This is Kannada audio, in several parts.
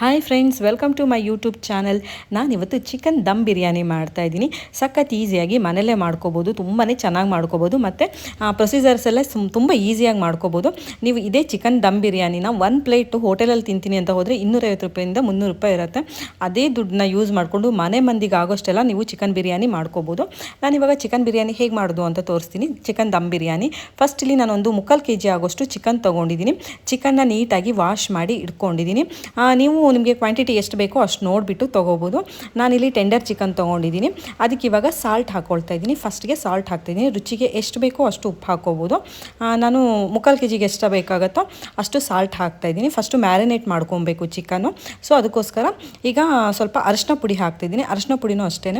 Hi friends welcome to my YouTube channel ನಾನಿವತ್ತು ಚಿಕನ್ ದಮ್ ಬಿರಿಯಾನಿ ಮಾಡ್ತಾ ಇದ್ದೀನಿ. ಸಖತ್ ಈಸಿಯಾಗಿ ಮನೆಯಲ್ಲೇ ಮಾಡ್ಕೋಬೋದು ತುಂಬಾ ಚೆನ್ನಾಗಿ ಮಾಡ್ಕೋಬೋದು ಮತ್ತು ಪ್ರೊಸೀಜರ್ಸ್ ಎಲ್ಲ ತುಂಬ ಈಸಿಯಾಗಿ ಮಾಡ್ಕೋಬೋದು. ನೀವು ಇದೇ ಚಿಕನ್ ದಮ್ ಬಿರಿಯಾನಿನ ಒನ್ ಪ್ಲೇಟು ಹೋಟೆಲಲ್ಲಿ ತಿಂತೀನಿ ಅಂತ ಹೋದರೆ ಇನ್ನೂರೈವತ್ತು ರೂಪಾಯಿಂದ ಮುನ್ನೂರು ರೂಪಾಯಿ ಇರುತ್ತೆ. ಅದೇ ದುಡ್ಡನ್ನ ಯೂಸ್ ಮಾಡಿಕೊಂಡು ಮನೆ ಮಂದಿಗೆ ಆಗೋಷ್ಟೆಲ್ಲ ನೀವು ಚಿಕನ್ ಬಿರಿಯಾನಿ ಮಾಡ್ಕೋಬೋದು. ನಾನಿವಾಗ ಚಿಕನ್ ಬಿರಿಯಾನಿ ಹೇಗೆ ಮಾಡೋದು ಅಂತ ತೋರಿಸ್ತೀನಿ. ಚಿಕನ್ ದಮ್ ಬಿರಿಯಾನಿ. ಫಸ್ಟ್ ಇಲ್ಲಿ ನಾನೊಂದು ಮುಕ್ಕಾಲು ಕೆ ಜಿ ಆಗೋಷ್ಟು ಚಿಕನ್ ತೊಗೊಂಡಿದ್ದೀನಿ. ಚಿಕನ್ನ ನೀಟಾಗಿ ವಾಶ್ ಮಾಡಿ ಇಟ್ಕೊಂಡಿದ್ದೀನಿ. ನೀವು ನಿಮಗೆ ಕ್ವಾಂಟಿಟಿ ಎಷ್ಟು ಬೇಕೋ ಅಷ್ಟು ನೋಡಿಬಿಟ್ಟು ತೊಗೋಬೋದು. ನಾನಿಲ್ಲಿ ಟೆಂಡರ್ ಚಿಕನ್ ತೊಗೊಂಡಿದ್ದೀನಿ. ಅದಕ್ಕೆ ಇವಾಗ ಸಾಲ್ಟ್ ಹಾಕ್ಕೊಳ್ತಾ ಇದ್ದೀನಿ. ಫಸ್ಟ್ಗೆ ಸಾಲ್ಟ್ ಹಾಕ್ತಿದ್ದೀನಿ ರುಚಿಗೆ ಎಷ್ಟು ಬೇಕೋ ಅಷ್ಟು ಉಪ್ಪು ಹಾಕ್ಕೋಬೋದು ನಾನು ಮುಕ್ಕಾಲು ಕೆ ಜಿಗೆ ಎಷ್ಟು ಬೇಕಾಗುತ್ತೋ ಅಷ್ಟು ಸಾಲ್ಟ್ ಹಾಕ್ತಾ ಇದ್ದೀನಿ. ಫಸ್ಟು ಮ್ಯಾರಿನೇಟ್ ಮಾಡ್ಕೊಬೇಕು ಚಿಕನ್ನು ಸೊ ಅದಕ್ಕೋಸ್ಕರ ಈಗ ಸ್ವಲ್ಪ ಅರಶಿನ ಪುಡಿ ಹಾಕ್ತಿದ್ದೀನಿ ಅರಶಿನ ಪುಡಿನೂ ಅಷ್ಟೇ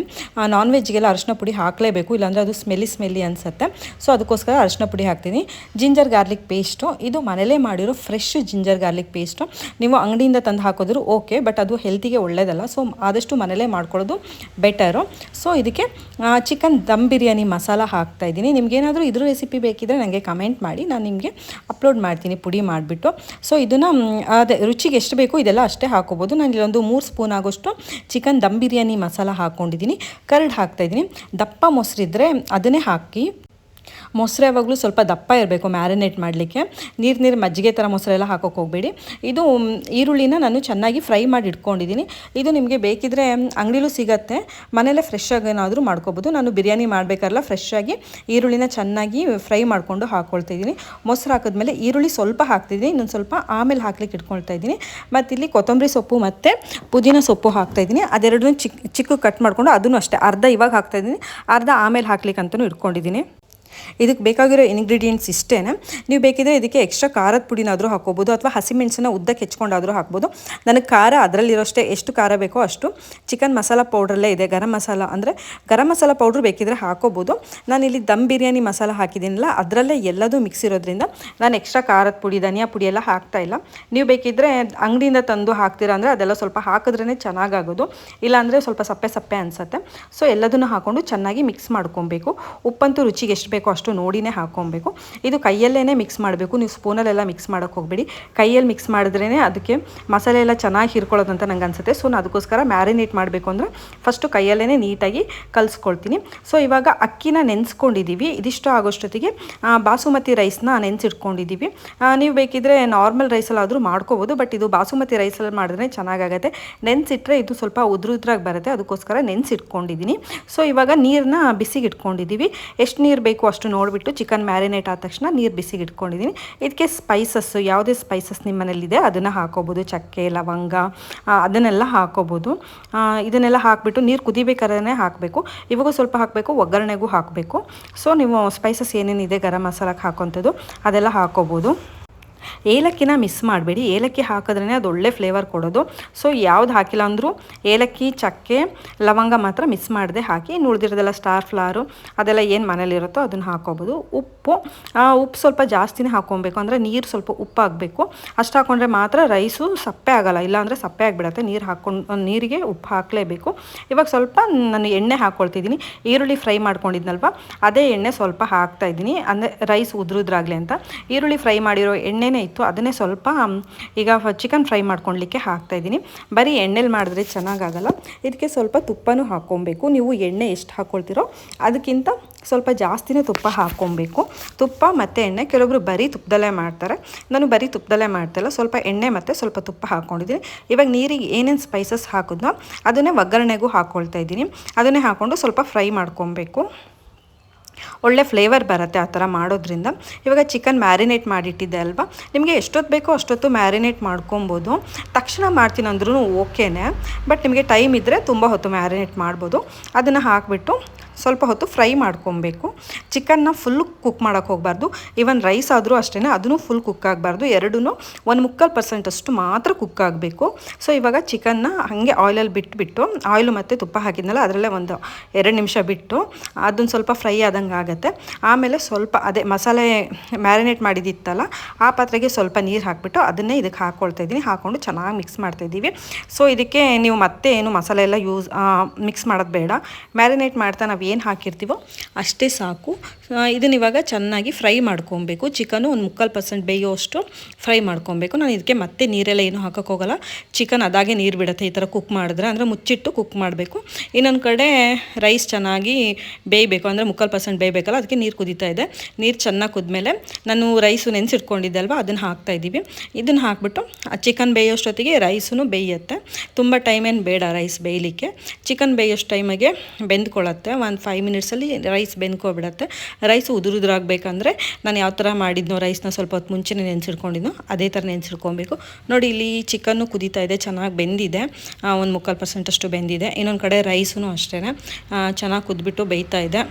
ನಾನ್ ವೆಜ್ಗೆಲ್ಲ ಅರಶಿನ ಪುಡಿ ಹಾಕಲೇಬೇಕು. ಇಲ್ಲಾಂದರೆ ಅದು ಸ್ಮೆಲ್ಲಿ ಸ್ಮೆಲ್ಲಿ ಅನಿಸುತ್ತೆ. ಸೊ ಅದಕ್ಕೋಸ್ಕರ ಅರಶಿನ ಪುಡಿ ಹಾಕ್ತೀನಿ. ಜಿಂಜರ್ ಗಾರ್ಲಿಕ್ ಪೇಸ್ಟು ಇದು ಮನೇಲೇ ಮಾಡಿರೋ ಫ್ರೆಶ್ ಜಿಂಜರ್ ಗಾರ್ಲಿಕ್ ಪೇಸ್ಟು ನೀವು ಅಂಗಡಿಯಿಂದ ತಂದು ಹಾಕೋದ್ರು ಓಕೆ, ಬಟ್ ಅದು ಹೆಲ್ತಿಗೆ ಒಳ್ಳೇದಲ್ಲ. ಸೊ, ಆದಷ್ಟು ಮನೇಲೇ ಮಾಡ್ಕೊಳ್ಳೋದು ಬೆಟರು. ಸೊ, ಇದಕ್ಕೆ ಚಿಕನ್ ದಮ್ ಬಿರಿಯಾನಿ ಮಸಾಲ ಹಾಕ್ತಾ ಇದ್ದೀನಿ. ನಿಮಗೇನಾದರೂ ಇದ್ರ ರೆಸಿಪಿ ಬೇಕಿದ್ರೆ ನನಗೆ ಕಮೆಂಟ್ ಮಾಡಿ. ನಾನು ನಿಮಗೆ ಅಪ್ಲೋಡ್ ಮಾಡ್ತೀನಿ, ಪುಡಿ ಮಾಡಿಬಿಟ್ಟು. ಸೊ, ಇದನ್ನು ಅದೇ ರುಚಿಗೆ ಎಷ್ಟು ಬೇಕು ಇದೆಲ್ಲ ಅಷ್ಟೇ ಹಾಕೋಬೋದು. ನಾನು ಇಲ್ಲೊಂದು ಮೂರು ಸ್ಪೂನ್ ಆಗೋಷ್ಟು ಚಿಕನ್ ದಮ್ ಬಿರಿಯಾನಿ ಮಸಾಲ ಹಾಕ್ಕೊಂಡಿದ್ದೀನಿ ಕರ್ಡ್ ಹಾಕ್ತಾಯಿದ್ದೀನಿ ದಪ್ಪ ಮೊಸರಿದ್ರೆ ಅದನ್ನೇ ಹಾಕಿ ಮೊಸರು ಯಾವಾಗಲೂ ಸ್ವಲ್ಪ ದಪ್ಪ ಇರಬೇಕು ಮ್ಯಾರಿನೇಟ್ ಮಾಡಲಿಕ್ಕೆ. ನೀರು ನೀರು ಮಜ್ಜಿಗೆ ಥರ ಮೊಸರೆಲ್ಲ ಹಾಕೋಕೆ ಹೋಗಬೇಡಿ. ಇದು ಈರುಳ್ಳಿನ ನಾನು ಚೆನ್ನಾಗಿ ಫ್ರೈ ಮಾಡಿ ಇಟ್ಕೊಂಡಿದ್ದೀನಿ. ಇದು ನಿಮಗೆ ಬೇಕಿದ್ರೆ ಅಂಗಡಿಲೂ ಸಿಗತ್ತೆ. ಮನೆಯಲ್ಲೇ ಫ್ರೆಶ್ ಏನಾದರೂ ಮಾಡ್ಕೋಬೋದು. ನಾನು ಬಿರಿಯಾನಿ ಮಾಡಬೇಕಾರಲ್ಲ ಫ್ರೆಶ್ ಆಗಿ ಈರುಳ್ಳಿನ ಚೆನ್ನಾಗಿ ಫ್ರೈ ಮಾಡಿಕೊಂಡು ಹಾಕ್ಕೊಳ್ತಾ ಇದ್ದೀನಿ. ಮೊಸರು ಹಾಕಿದ್ಮೇಲೆ ಈರುಳ್ಳಿ ಸ್ವಲ್ಪ ಹಾಕ್ತಿದ್ದೀನಿ. ಇನ್ನೊಂದು ಸ್ವಲ್ಪ ಆಮೇಲೆ ಹಾಕ್ಲಿಕ್ಕೆ ಇಟ್ಕೊಳ್ತಾ ಇದ್ದೀನಿ. ಮತ್ತು ಇಲ್ಲಿ ಕೊತ್ತಂಬರಿ ಸೊಪ್ಪು ಮತ್ತು ಪುದೀನ ಸೊಪ್ಪು ಹಾಕ್ತಾ ಇದ್ದೀನಿ. ಅದೆರಡನ್ನೂ ಚಿಕ್ಕ ಚಿಕ್ಕ ಕಟ್ ಮಾಡಿಕೊಂಡು ಅದನ್ನು ಅಷ್ಟೇ. ಅರ್ಧ ಇವಾಗ ಹಾಕ್ತಾ ಇದ್ದೀನಿ. ಅರ್ಧ ಆಮೇಲೆ ಹಾಕ್ಲಿಕ್ಕೆ ಅಂತಲೂ ಇಟ್ಕೊಂಡಿದ್ದೀನಿ. ಇದಕ್ಕೆ ಬೇಕಾಗಿರೋ ಇಂಗ್ರೀಡಿಯೆಂಟ್ಸ್ ಇಷ್ಟೇ ನೀವು ಬೇಕಿದ್ರೆ ಇದಕ್ಕೆ ಎಕ್ಸ್ಟ್ರಾ ಖಾರದ ಪುಡಿನಾದರೂ ಹಾಕೋಬೋದು ಅಥವಾ ಹಸಿಮೆಣಸನ್ನ ಉದ್ದಕ್ಕೆ ಹೆಚ್ಕೊಂಡಾದರೂ ಹಾಕ್ಬೋದು. ನನಗೆ ಖಾರ ಅದರಲ್ಲಿರೋಷ್ಟೇ ಎಷ್ಟು ಖಾರ ಬೇಕೋ ಅಷ್ಟು ಚಿಕನ್ ಮಸಾಲ ಪೌಡ್ರಲ್ಲೇ ಇದೆ. ಗರಂ ಮಸಾಲ ಅಂದರೆ ಗರಂ ಮಸಾಲ ಪೌಡ್ರ್ ಬೇಕಿದ್ರೆ ಹಾಕೋಬೋದು ನಾನು ಇಲ್ಲಿ ದಮ್ ಬಿರಿಯಾನಿ ಮಸಾಲ ಹಾಕಿದ್ದೀನಲ್ಲ, ಅದರಲ್ಲೇ ಎಲ್ಲದೂ ಮಿಕ್ಸ್ ಇರೋದ್ರಿಂದ ನಾನು ಎಕ್ಸ್ಟ್ರಾ ಖಾರದ ಪುಡಿ, ಧನಿಯಾ ಪುಡಿ ಎಲ್ಲ ಹಾಕ್ತಾ ಇಲ್ಲ. ನೀವು ಬೇಕಿದ್ರೆ ಅಂಗಡಿಯಿಂದ ತಂದು ಹಾಕ್ತೀರಾ ಅಂದರೆ ಅದೆಲ್ಲ ಸ್ವಲ್ಪ ಹಾಕಿದ್ರೇ ಚೆನ್ನಾಗಾಗೋದು. ಇಲ್ಲಾಂದರೆ ಸ್ವಲ್ಪ ಸಪ್ಪೆ ಸಪ್ಪೆ ಅನಿಸುತ್ತೆ. ಸೊ ಎಲ್ಲದನ್ನು ಹಾಕ್ಕೊಂಡು ಚೆನ್ನಾಗಿ ಮಿಕ್ಸ್ ಮಾಡ್ಕೊಬೇಕು. ಉಪ್ಪಂತೂ ರುಚಿಗೆ ಎಷ್ಟು ಬೇಕೋ ಅಷ್ಟು ನೋಡಿನೇ ಹಾಕ್ಕೊಬೇಕು ಇದು ಕೈಯಲ್ಲೇ ಮಿಕ್ಸ್ ಮಾಡಬೇಕು. ನೀವು ಸ್ಪೂನಲ್ಲೆಲ್ಲ ಮಿಕ್ಸ್ ಮಾಡೋಕ್ಕೆ ಹೋಗಬೇಡಿ. ಕೈಯಲ್ಲಿ ಮಿಕ್ಸ್ ಮಾಡಿದ್ರೇ ಅದಕ್ಕೆ ಮಸಾಲೆ ಎಲ್ಲ ಚೆನ್ನಾಗಿ ಹಿರ್ಕೊಳ್ಳೋದಂತ ನಂಗೆ ಅನಿಸುತ್ತೆ. ಸೊ ನಾನು ಅದಕ್ಕೋಸ್ಕರ ಮ್ಯಾರಿನೇಟ್ ಮಾಡಬೇಕು ಅಂದರೆ ಫಸ್ಟು ಕೈಯಲ್ಲೇ ನೀಟಾಗಿ ಕಲಿಸ್ಕೊಳ್ತೀನಿ. ಸೊ ಇವಾಗ ಅಕ್ಕಿನ ನೆನೆಸ್ಕೊಂಡಿದ್ದೀವಿ ಇದಿಷ್ಟು ಆಗೋಷ್ಟೊತ್ತಿಗೆ ಬಾಸುಮತಿ ರೈಸ್ನ ನೆನೆಸಿಟ್ಕೊಂಡಿದ್ದೀವಿ ನೀವು ಬೇಕಿದ್ರೆ ನಾರ್ಮಲ್ ರೈಸಲ್ಲಾದರೂ ಮಾಡ್ಕೋಬೋದು ಬಟ್ ಇದು ಬಾಸುಮತಿ ರೈಸಲ್ಲಿ ಮಾಡಿದ್ರೆ ಚೆನ್ನಾಗಾಗುತ್ತೆ. ನೆನೆಸಿಟ್ರೆ ಇದು ಸ್ವಲ್ಪ ಉದ್ರ ಉದ್ರಾಗಿ ಬರುತ್ತೆ. ಅದಕ್ಕೋಸ್ಕರ ನೆನೆಸಿಟ್ಕೊಂಡಿದ್ದೀನಿ ಸೊ ಇವಾಗ ನೀರನ್ನ ಬಿಸಿಗೆ ಇಟ್ಕೊಂಡಿದ್ದೀವಿ ಎಷ್ಟು ನೀರು ಬೇಕು ನೋಡಿಬಿಟ್ಟು ಚಿಕನ್ ಮ್ಯಾರಿನೇಟ್ ಆದ ತಕ್ಷಣ ನೀರು ಬಿಸಿಗೆ ಇಟ್ಕೊಂಡಿದ್ದೀನಿ ಇದಕ್ಕೆ ಸ್ಪೈಸಸ್ ಯಾವುದೇ ಸ್ಪೈಸಸ್ ನಿಮ್ಮ ಮನೇಲಿದೆ ಅದನ್ನು ಹಾಕೋಬೋದು. ಚಕ್ಕೆ, ಲವಂಗ ಅದನ್ನೆಲ್ಲ ಹಾಕೋಬೋದು. ಇದನ್ನೆಲ್ಲ ಹಾಕಿಬಿಟ್ಟು ನೀರು ಕುದಿಬೇಕಾದ್ರೆ ಹಾಕಬೇಕು. ಇವಾಗೂ ಸ್ವಲ್ಪ ಹಾಕಬೇಕು, ಒಗ್ಗರಣೆಗೂ ಹಾಕಬೇಕು. ಸೊ ನೀವು ಸ್ಪೈಸಸ್ ಏನೇನಿದೆ ಗರಂ ಮಸಾಲಕ್ಕೆ ಹಾಕೋಂಥದ್ದು ಅದೆಲ್ಲ ಹಾಕೋಬೋದು. ಏಲಕ್ಕಿನ ಮಿಸ್ ಮಾಡಬೇಡಿ. ಏಲಕ್ಕಿ ಹಾಕಿದ್ರೇ ಅದು ಒಳ್ಳೆ ಫ್ಲೇವರ್ ಕೊಡೋದು. ಸೊ ಯಾವ್ದು ಹಾಕಿಲ್ಲ ಅಂದರೂ ಏಲಕ್ಕಿ, ಚಕ್ಕೆ, ಲವಂಗ ಮಾತ್ರ ಮಿಸ್ ಮಾಡದೆ ಹಾಕಿ, ನುಳಿದಿರೋದೆಲ್ಲ ಸ್ಟಾರ್ ಫ್ಲಾರು ಅದೆಲ್ಲ ಏನು ಮನೇಲಿರುತ್ತೋ ಅದನ್ನು ಹಾಕೋಬೋದು. ಉಪ್ಪು ಉಪ್ಪು ಸ್ವಲ್ಪ ಜಾಸ್ತಿನೇ ಹಾಕ್ಕೊಬೇಕು ಅಂದರೆ ನೀರು ಸ್ವಲ್ಪ ಉಪ್ಪು ಹಾಕಬೇಕು. ಅಷ್ಟು ಹಾಕ್ಕೊಂಡ್ರೆ ಮಾತ್ರ ರೈಸು ಸಪ್ಪೆ ಆಗಲ್ಲ. ಇಲ್ಲಾಂದರೆ ಸಪ್ಪೆ ಆಗಿಬಿಡತ್ತೆ. ನೀರು ಹಾಕ್ಕೊಂಡು ನೀರಿಗೆ ಉಪ್ಪು ಹಾಕಲೇಬೇಕು. ಇವಾಗ ಸ್ವಲ್ಪ ನಾನು ಎಣ್ಣೆ ಹಾಕ್ಕೊಳ್ತಿದ್ದೀನಿ ಈರುಳ್ಳಿ ಫ್ರೈ ಮಾಡ್ಕೊಂಡಿದ್ನಲ್ವ? ಅದೇ ಎಣ್ಣೆ ಸ್ವಲ್ಪ ಹಾಕ್ತಾ ಇದ್ದೀನಿ. ಅಂದರೆ ರೈಸ್ ಉದ್ರುದ್ರಾಗಲಿ ಅಂತ. ಈರುಳ್ಳಿ ಫ್ರೈ ಮಾಡಿರೋ ಎಣ್ಣೆನೇ ಇತ್ತು, ಅದನ್ನೇ ಸ್ವಲ್ಪ ಈಗ ಚಿಕನ್ ಫ್ರೈ ಮಾಡ್ಕೊಳ್ಲಿಕ್ಕೆ ಹಾಕ್ತಾ ಇದ್ದೀನಿ. ಬರೀ ಎಣ್ಣೆಲಿ ಮಾಡಿದ್ರೆ ಚೆನ್ನಾಗಾಗಲ್ಲ. ಇದಕ್ಕೆ ಸ್ವಲ್ಪ ತುಪ್ಪನೂ ಹಾಕ್ಕೊಬೇಕು. ನೀವು ಎಣ್ಣೆ ಎಷ್ಟು ಹಾಕ್ಕೊಳ್ತೀರೋ ಅದಕ್ಕಿಂತ ಸ್ವಲ್ಪ ಜಾಸ್ತಿನೇ ತುಪ್ಪ ಹಾಕ್ಕೊಬೇಕು. ತುಪ್ಪ ಮತ್ತು ಎಣ್ಣೆ, ಕೆಲವೊಬ್ರು ಬರೀ ತುಪ್ಪದಲ್ಲೇ ಮಾಡ್ತಾರೆ. ನಾನು ಬರೀ ತುಪ್ಪದಲ್ಲೇ ಮಾಡ್ತಾಯಿಲ್ಲ ಸ್ವಲ್ಪ ಎಣ್ಣೆ ಮತ್ತು ಸ್ವಲ್ಪ ತುಪ್ಪ ಹಾಕ್ಕೊಂಡಿದ್ದೀನಿ. ಇವಾಗ ನೀರಿಗೆ ಏನೇನು ಸ್ಪೈಸಸ್ ಹಾಕಿದ್ನೋ ಅದನ್ನೇ ಒಗ್ಗರಣೆಗೂ ಹಾಕ್ಕೊಳ್ತಾ ಇದ್ದೀನಿ. ಅದನ್ನೇ ಹಾಕ್ಕೊಂಡು ಸ್ವಲ್ಪ ಫ್ರೈ ಮಾಡ್ಕೊಬೇಕು. ಒಳ್ಳೆ ಫ್ಲೇವರ್ ಬರುತ್ತೆ ಆ ಥರ ಮಾಡೋದ್ರಿಂದ. ಇವಾಗ ಚಿಕನ್ ಮ್ಯಾರಿನೇಟ್ ಮಾಡಿಟ್ಟಿದ್ದೆ ಅಲ್ವಾ? ನಿಮಗೆ ಎಷ್ಟೊತ್ತು ಬೇಕೋ ಅಷ್ಟೊತ್ತು ಮ್ಯಾರಿನೇಟ್ ಮಾಡ್ಕೊಬೋದು. ತಕ್ಷಣ ಮಾಡ್ತೀನಿ ಅಂದ್ರೂ ಓಕೆನೇ. ಬಟ್ ನಿಮಗೆ ಟೈಮ್ ಇದ್ದರೆ ತುಂಬ ಹೊತ್ತು ಮ್ಯಾರಿನೇಟ್ ಮಾಡ್ಬೋದು. ಅದನ್ನು ಹಾಕಿಬಿಟ್ಟು ಸ್ವಲ್ಪ ಹೊತ್ತು ಫ್ರೈ ಮಾಡ್ಕೊಬೇಕು. ಚಿಕನ್ನ ಫುಲ್ ಕುಕ್ ಮಾಡೋಕೆ ಹೋಗಬಾರ್ದು. ಈವನ್ ರೈಸ್ ಆದರೂ ಅಷ್ಟೇ ಅದನ್ನು ಫುಲ್ ಕುಕ್ ಆಗಬಾರ್ದು. ಎರಡೂ ಒಂದು ಮುಕ್ಕಾಲು ಪರ್ಸೆಂಟ್ ಅಷ್ಟು ಮಾತ್ರ ಕುಕ್ ಆಗಬೇಕು. ಸೊ ಇವಾಗ ಚಿಕನ್ನ ಹಾಗೆ ಆಯಿಲಲ್ಲಿ ಬಿಟ್ಬಿಟ್ಟು ಆಯಿಲು ಮತ್ತು ತುಪ್ಪ ಹಾಕಿದ್ನಲ್ಲ, ಅದರಲ್ಲೇ ಒಂದು ಎರಡು ನಿಮಿಷ ಬಿಟ್ಟು ಅದನ್ನು ಸ್ವಲ್ಪ ಫ್ರೈ ಆದಂಗೆ ಆಗುತ್ತೆ. ಆಮೇಲೆ ಸ್ವಲ್ಪ ಅದೇ ಮಸಾಲೆ ಮ್ಯಾರಿನೇಟ್ ಮಾಡಿದಿತ್ತಲ್ಲ, ಆ ಪಾತ್ರೆಗೆ ಸ್ವಲ್ಪ ನೀರು ಹಾಕಿಬಿಟ್ಟು ಅದನ್ನೇ ಇದಕ್ಕೆ ಹಾಕ್ಕೊಳ್ತಾ ಇದ್ದೀನಿ. ಹಾಕ್ಕೊಂಡು ಚೆನ್ನಾಗಿ ಮಿಕ್ಸ್ ಮಾಡ್ತಾ ಇದ್ದೀವಿ. ಸೊ ಇದಕ್ಕೆ ನೀವು ಮತ್ತೆ ಏನು ಮಸಾಲೆ ಎಲ್ಲ ಯೂಸ್ ಮಿಕ್ಸ್ ಮಾಡೋದು ಬೇಡ. ಮ್ಯಾರಿನೇಟ್ ಮಾಡ್ತಾ ನಾವು ಏನು ಹಾಕಿರ್ತೀವೋ ಅಷ್ಟೇ ಸಾಕು. ಇದನ್ನ ಇವಾಗ ಚೆನ್ನಾಗಿ ಫ್ರೈ ಮಾಡ್ಕೊಬೇಕು. ಚಿಕನು ಒಂದು ಮುಕ್ಕಾಲು ಪರ್ಸೆಂಟ್ ಬೇಯೋಷ್ಟು ಫ್ರೈ ಮಾಡ್ಕೊಬೇಕು. ನಾನು ಇದಕ್ಕೆ ಮತ್ತೆ ನೀರೆಲ್ಲ ಏನು ಹಾಕೋಕ್ಕೋಗಲ್ಲ ಚಿಕನ್ ಅದಾಗೆ ನೀರು ಬಿಡುತ್ತೆ ಈ ಥರ ಕುಕ್ ಮಾಡಿದ್ರೆ. ಅಂದರೆ ಮುಚ್ಚಿಟ್ಟು ಕುಕ್ ಮಾಡಬೇಕು. ಇನ್ನೊಂದು ಕಡೆ ರೈಸ್ ಚೆನ್ನಾಗಿ ಬೇಯಬೇಕು. ಅಂದರೆ ಮುಕ್ಕಾಲು ಪರ್ಸೆಂಟ್ ಬೇಯಬೇಕಲ್ಲ, ಅದಕ್ಕೆ ನೀರು ಕುದೀತಾ ಇದೆ. ನೀರು ಚೆನ್ನಾಗಿ ಕುದ್ಮೇಲೆ ನಾನು ರೈಸು ನೆನೆಸಿಟ್ಕೊಂಡಿದ್ದೆ ಅಲ್ವಾ ಅದನ್ನು ಹಾಕ್ತಾ ಇದ್ದೀವಿ. ಇದನ್ನು ಹಾಕ್ಬಿಟ್ಟು ಚಿಕನ್ ಬೇಯೋಷ್ಟೊತ್ತಿಗೆ ರೈಸೂ ಬೇಯುತ್ತೆ. ತುಂಬ ಟೈಮ್ ಏನು ಬೇಡ ರೈಸ್ ಬೇಯಲಿಕ್ಕೆ. ಚಿಕನ್ ಬೇಯೋಷ್ಟು ಟೈಮಿಗೆ ಬೆಂದ್ಕೊಳ್ಳುತ್ತೆ ಒಂದು ಫೈವ್ ಮಿನಿಟ್ಸಲ್ಲಿ ರೈಸ್ ಬೆಂದ್ಕೊಬಿಡತ್ತೆ. ರೈಸ್ ಉದುರು ಉದುರಾಗಬೇಕಂದ್ರೆ ನಾನು ಯಾವ ಥರ ಮಾಡಿದ್ನೋ ರೈಸ್ನ ಸ್ವಲ್ಪ ಹೊತ್ತು ಮುಂಚೆನೇ ನೆನೆಸಿಟ್ಕೊಂಡಿದ್ನೋ, ಅದೇ ಥರ ನೆನೆಸಿಟ್ಕೊಬೇಕು. ನೋಡಿ, ಇಲ್ಲಿ ಚಿಕನ್ನು ಕುದೀತಾ ಇದೆ, ಚೆನ್ನಾಗಿ ಬೆಂದಿದೆ. ಒಂದು ಮುಕ್ಕಾಲು ಪರ್ಸೆಂಟ್ ಅಷ್ಟು ಬೆಂದಿದೆ. ಇನ್ನೊಂದು ಕಡೆ ರೈಸೂ ಅಷ್ಟೇ ಚೆನ್ನಾಗಿ ಕುದ್ಬಿಟ್ಟು ಬೇಯ್ತಾ ಇದೆ.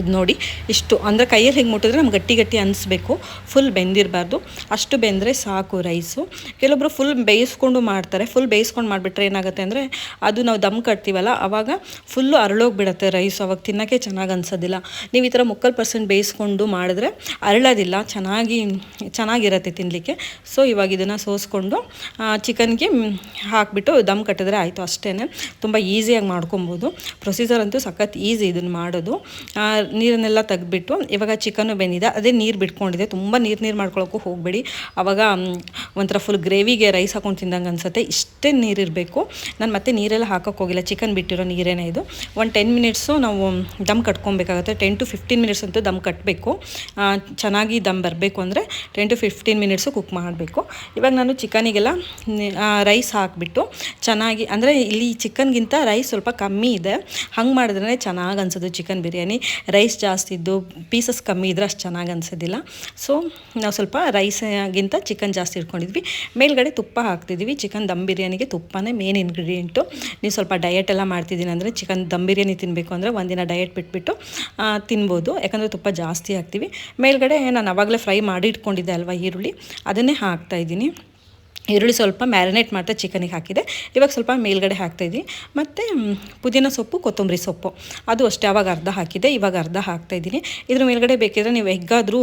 ಇದು ನೋಡಿ, ಇಷ್ಟು ಅಂದರೆ ಕೈಯಲ್ಲಿ ಹೇಗೆ ಮುಟ್ಟಿದ್ರೆ ನಮ್ಗೆ ಗಟ್ಟಿ ಗಟ್ಟಿ ಅನಿಸ್ಬೇಕು. ಫುಲ್ ಬೆಂದಿರಬಾರ್ದು. ಅಷ್ಟು ಬೆಂದರೆ ಸಾಕು ರೈಸು ಕೆಲವೊಬ್ಬರು ಫುಲ್ ಬೇಯಿಸ್ಕೊಂಡು ಮಾಡ್ತಾರೆ. ಫುಲ್ ಬೇಯಿಸ್ಕೊಂಡು ಮಾಡಿಬಿಟ್ರೆ ಏನಾಗುತ್ತೆ ಅಂದರೆ ಅದು ನಾವು ದಮ್ ಕಟ್ತೀವಲ್ಲ ಆವಾಗ ಫುಲ್ಲು ಅರಳೋಗ್ಬಿಡತ್ತೆ ರೈಸು ಅವಾಗ ತಿನ್ನೋಕ್ಕೆ ಚೆನ್ನಾಗಿ ಅನಿಸೋದಿಲ್ಲ. ನೀವು ಈ ಥರ ಮುಕ್ಕಲ್ ಪರ್ಸೆಂಟ್ ಬೇಯಿಸ್ಕೊಂಡು ಮಾಡಿದ್ರೆ ಅರಳೋದಿಲ್ಲ, ಚೆನ್ನಾಗಿ, ಚೆನ್ನಾಗಿರತ್ತೆ ತಿನ್ನಲಿಕ್ಕೆ ಸೊ ಇವಾಗ ಇದನ್ನು ಸೋಸ್ಕೊಂಡು ಚಿಕನ್ಗೆ ಹಾಕಿಬಿಟ್ಟು ದಮ್ ಕಟ್ಟಿದ್ರೆ ಆಯಿತು ಅಷ್ಟೇ ತುಂಬ ಈಸಿಯಾಗಿ ಮಾಡ್ಕೊಬೋದು. ಪ್ರೊಸೀಜರ್ ಅಂತೂ ಸಖತ್ ಈಸಿ ಇದನ್ನು ಮಾಡೋದು. ನೀರನ್ನೆಲ್ಲ ತೆಗೆದ್ಬಿಟ್ಟು, ಇವಾಗ ಚಿಕನ್ನು ಬೆಂದಿದೆ, ಅದೇ ನೀರು ಬಿಟ್ಕೊಂಡಿದೆ, ತುಂಬ ನೀರು ನೀರು ಮಾಡ್ಕೊಳ್ಳೋಕ್ಕೂ ಹೋಗಬೇಡಿ. ಆವಾಗ ಒಂಥರ ಫುಲ್ ಗ್ರೇವಿಗೆ ರೈಸ್ ಹಾಕೊಂಡು ತಿಂದಂಗೆ ಅನ್ಸುತ್ತೆ, ಇಷ್ಟೇ ನೀರಿರಬೇಕು ನಾನು ಮತ್ತೆ ನೀರೆಲ್ಲ ಹಾಕೋಕೆ ಹೋಗಿಲ್ಲ, ಚಿಕನ್ ಬಿಟ್ಟಿರೋ ನೀರೇನೇ ಇದು. ಒಂದು ಟೆನ್ ಮಿನಿಟ್ಸು ನಾವು ದಮ್ ಕಟ್ಕೊಬೇಕಾಗುತ್ತೆ ಟೆನ್ ಟು ಫಿಫ್ಟೀನ್ ಮಿನಿಟ್ಸ್ ಅಂತೂ ದಮ್ ಕಟ್ಟಬೇಕು ಚೆನ್ನಾಗಿ ದಮ್ ಬರಬೇಕು ಅಂದರೆ ten to fifteen minutes cook ಮಾಡಬೇಕು. ಇವಾಗ ನಾನು ಚಿಕನಿಗೆಲ್ಲ ರೈಸ್ ಹಾಕಿಬಿಟ್ಟು ಚೆನ್ನಾಗಿ, ಅಂದರೆ ಇಲ್ಲಿ ಚಿಕನ್ಗಿಂತ ರೈಸ್ ಸ್ವಲ್ಪ ಕಮ್ಮಿ ಇದೆ. ಹಂಗೆ ಮಾಡಿದ್ರೆ ಚೆನ್ನಾಗಿ ಅನ್ಸೋದು ಚಿಕನ್ ಬಿರಿಯಾನಿ. ರೈಸ್ ಜಾಸ್ತಿ ಇದ್ದು ಪೀಸಸ್ ಕಮ್ಮಿ ಇದ್ರೆ ಅಷ್ಟು ಚೆನ್ನಾಗಿ ಅನ್ಸೋದಿಲ್ಲ. ಸೊ ನಾವು ಸ್ವಲ್ಪ ರೈಸ್ಗಿಂತ ಚಿಕನ್ ಜಾಸ್ತಿ ಇಟ್ಕೊಂಡಿದ್ವಿ. ಮೇಲ್ಗಡೆ ತುಪ್ಪ ಹಾಕ್ತಿದ್ವಿ. ಚಿಕನ್ ದಮ್ ಬಿರಿಯಾನಿಗೆ ತುಪ್ಪನೇ ಮೇನ್ ಇಂಗ್ರೀಡಿಯೆಂಟು ನೀವು ಸ್ವಲ್ಪ ಡಯಟ್ ಎಲ್ಲ ಮಾಡ್ತಿದ್ದೀನಿ ಅಂದರೆ ಚಿಕನ್ ದಮ್ ಬಿರಿಯಾನಿ ತಿನ್ನಬೇಕು ಅಂದರೆ ಒಂದಿನ ಡಯಟ್ ಬಿಟ್ಬಿಟ್ಟು ತಿನ್ಬೋದು. ಯಾಕಂದರೆ ತುಪ್ಪ ಜಾಸ್ತಿ ಹಾಕ್ತೀವಿ. ಮೇಲ್ಗಡೆ ನಾನು ಆವಾಗಲೇ ಫ್ರೈ ಮಾಡಿ ಇಟ್ಕೊಂಡಿದ್ದೆ ಅಲ್ವಾ ಈರುಳ್ಳಿ. ಅದನ್ನೇ ಹಾಕ್ತಾ ಇದ್ದೀನಿ. ಈರುಳ್ಳಿ ಸ್ವಲ್ಪ ಮ್ಯಾರಿನೇಟ್ ಮಾಡ್ತಾ ಚಿಕನಿಗೆ ಹಾಕಿದೆ. ಇವಾಗ ಸ್ವಲ್ಪ ಮೇಲ್ಗಡೆ ಹಾಕ್ತಾಯಿದ್ವಿ ಮತ್ತು ಪುದೀನ ಸೊಪ್ಪು, ಕೊತ್ತಂಬರಿ ಸೊಪ್ಪು. ಅದು ಅಷ್ಟೇ, ಅವಾಗ ಅರ್ಧ ಹಾಕಿದೆ, ಇವಾಗ ಅರ್ಧ ಹಾಕ್ತಾಯಿದ್ದೀನಿ ಇದ್ರ ಮೇಲ್ಗಡೆ ಬೇಕಿದ್ರೆ ನೀವು ಎಗ್ಗಾದರೂ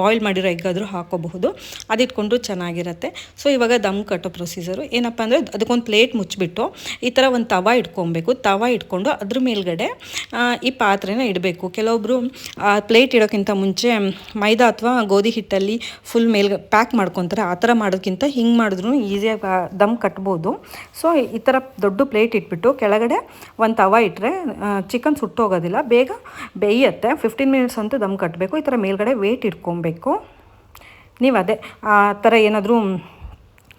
ಬಾಯ್ಲ್ ಮಾಡಿರೋ ಎಗ್ಗಾದರೂ ಹಾಕೋಬಹುದು. ಅದಿಟ್ಕೊಂಡು ಚೆನ್ನಾಗಿರುತ್ತೆ. ಸೊ ಇವಾಗ ದಮ್ ಕಟ್ಟೋ ಪ್ರೊಸೀಜರು. ಏನಪ್ಪ ಅಂದರೆ, ಅದಕ್ಕೊಂದು ಪ್ಲೇಟ್ ಮುಚ್ಚಿಬಿಟ್ಟು, ಈ ಥರ ಒಂದು ತವ ಇಟ್ಕೊಬೇಕು ತವ ಇಟ್ಕೊಂಡು ಅದ್ರ ಮೇಲ್ಗಡೆ ಈ ಪಾತ್ರೆನ ಇಡಬೇಕು. ಕೆಲವೊಬ್ಬರು ಪ್ಲೇಟ್ ಇಡೋಕ್ಕಿಂತ ಮುಂಚೆ ಮೈದಾ ಅಥವಾ ಗೋಧಿ ಹಿಟ್ಟಲ್ಲಿ ಫುಲ್ ಮೇಲ್ಗೆ ಪ್ಯಾಕ್ ಮಾಡ್ಕೊತಾರೆ. ಆ ಥರ ಮಾಡೋದಕ್ಕಿಂತ ಹಿಂಗೆ ಮಾಡಿದ್ರು ಈಸಿಯಾಗಿ ದಮ್ ಕಟ್ಬೋದು. ಸೊ ಈ ಥರ ದೊಡ್ಡ ಪ್ಲೇಟ್ ಇಟ್ಬಿಟ್ಟು ಕೆಳಗಡೆ ಒಂದು ತವ ಇಟ್ಟರೆ ಚಿಕನ್ ಸುಟ್ಟೋಗೋದಿಲ್ಲ. ಬೇಗ ಬೇಯುತ್ತೆ. ಫಿಫ್ಟೀನ್ ಮಿನಿಟ್ಸ್ ಅಂತೂ ದಮ್ ಕಟ್ಟಬೇಕು ಈ ಥರ ಮೇಲ್ಗಡೆ ವೇಟ್ ಇಟ್ಕೊಬೇಕು. ನೀವು ಅದೇ, ಆ ಥರ ಏನಾದರೂ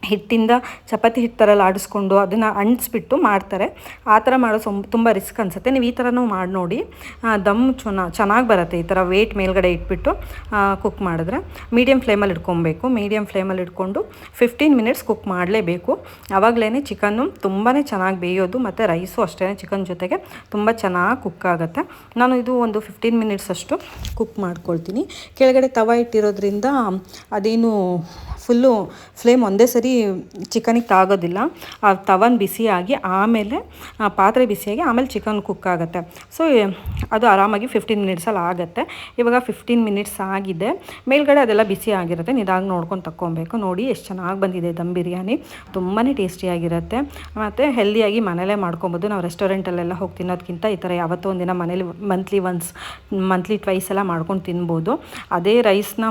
ಹಿಟ್ಟಿಂದ ಚಪಾತಿ ಹಿಟ್ಟು ಥರ ಆಡಿಸ್ಕೊಂಡು ಅದನ್ನು ಅಂಟಿಸ್ಬಿಟ್ಟು ಮಾಡ್ತಾರೆ. ಆ ಥರ ಮಾಡೋ ಸೊಂಬ ತುಂಬ ರಿಸ್ಕ್ ಅನಿಸುತ್ತೆ. ನೀವು ಈ ಥರನೂ ಮಾಡಿ ನೋಡಿ. ದಮ್ ಚೆನ್ನ ಚೆನ್ನಾಗಿ ಬರುತ್ತೆ ಈ ಥರ ವೇಟ್ ಮೇಲ್ಗಡೆ ಇಟ್ಬಿಟ್ಟು ಕುಕ್ ಮಾಡಿದ್ರೆ. ಮೀಡಿಯಮ್ ಫ್ಲೇಮಲ್ಲಿ ಇಟ್ಕೊಬೇಕು. ಮೀಡಿಯಮ್ ಫ್ಲೇಮಲ್ಲಿ ಇಟ್ಕೊಂಡು ಫಿಫ್ಟೀನ್ ಮಿನಿಟ್ಸ್ ಕುಕ್ ಮಾಡಲೇಬೇಕು. ಆವಾಗಲೇ ಚಿಕನ್ನು ತುಂಬಾ ಚೆನ್ನಾಗಿ ಬೇಯೋದು ಮತ್ತು ರೈಸು ಅಷ್ಟೇ ಚಿಕನ್ ಜೊತೆಗೆ ತುಂಬ ಚೆನ್ನಾಗಿ ಕುಕ್ ಆಗುತ್ತೆ. ನಾನು ಇದು ಒಂದು ಫಿಫ್ಟೀನ್ ಮಿನಿಟ್ಸ್ ಅಷ್ಟು ಕುಕ್ ಮಾಡ್ಕೊಳ್ತೀನಿ. ಕೆಳಗಡೆ ತವ ಇಟ್ಟಿರೋದ್ರಿಂದ ಅದೇನು ಫುಲ್ಲು ಫ್ಲೇಮ್ ಒಂದೇ ಸರಿ ಚಿಕನಿಗೆ ತಾಗೋದಿಲ್ಲ. ಆ ತವನ್ ಬಿಸಿಯಾಗಿ ಆಮೇಲೆ ಪಾತ್ರೆ ಬಿಸಿಯಾಗಿ ಆಮೇಲೆ ಚಿಕನ್ ಕುಕ್ ಆಗುತ್ತೆ. ಸೊ ಅದು ಆರಾಮಾಗಿ ಫಿಫ್ಟೀನ್ ಮಿನಿಟ್ಸಲ್ಲಿ ಆಗುತ್ತೆ. ಇವಾಗ ಫಿಫ್ಟೀನ್ ಮಿನಿಟ್ಸ್ ಆಗಿದೆ. ಮೇಲ್ಗಡೆ ಅದೆಲ್ಲ ಬಿಸಿ ಆಗಿರುತ್ತೆ. ನಿಧಾಗಿ ನೋಡ್ಕೊಂಡು ತಗೊಬೇಕು ನೋಡಿ ಎಷ್ಟು ಚೆನ್ನಾಗಿ ಬಂದಿದೆ ದಮ್ ಬಿರಿಯಾನಿ. ತುಂಬಾ ಟೇಸ್ಟಿಯಾಗಿರುತ್ತೆ ಮತ್ತು ಹೆಲ್ದಿಯಾಗಿ ಮನೇಲೇ ಮಾಡ್ಕೊಬೋದು. ನಾವು ರೆಸ್ಟೋರೆಂಟಲ್ಲೆಲ್ಲ ಹೋಗಿ ತಿನ್ನೋದಕ್ಕಿಂತ ಈ ಥರ ಯಾವತ್ತೋ ಒಂದಿನ ಮನೇಲಿ ಮಂತ್ಲಿ ಒನ್ಸ್ ಮಂತ್ಲಿ ಟ್ವೈಸ್ ಎಲ್ಲ ಮಾಡ್ಕೊಂಡು ತಿನ್ಬೋದು. ಅದೇ ರೈಸ್ನ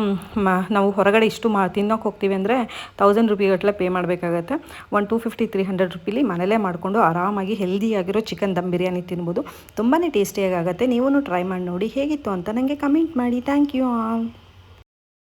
ನಾವು ಹೊರಗಡೆ ಇಷ್ಟು ಮಾ, ತಿನ್ನೋಕೆ ಹೋಗ್ತೀವಿ ಅಂದರೆ ತೌಸಂಡ್ ರುಪಿ ಗಟ್ಟಲೆ ಪೇ ಮಾಡಬೇಕಾಗತ್ತೆ. One two fifty three hundred ರುಪೀಲಿ ಮನೇಲೇ ಮಾಡಿಕೊಂಡು ಆರಾಮಾಗಿ ಹೆಲ್ದಿಯಾಗಿರೋ ಚಿಕನ್ ದಮ್ ಬಿರಿಯಾನಿ ತಿನ್ಬೋದು. ತುಂಬಾ ಟೇಸ್ಟಿಯಾಗಿ ಆಗುತ್ತೆ. ನೀವೂ ಟ್ರೈ ಮಾಡಿ ನೋಡಿ ಹೇಗಿತ್ತು ಅಂತ ನನಗೆ ಕಮೆಂಟ್ ಮಾಡಿ. Thank you all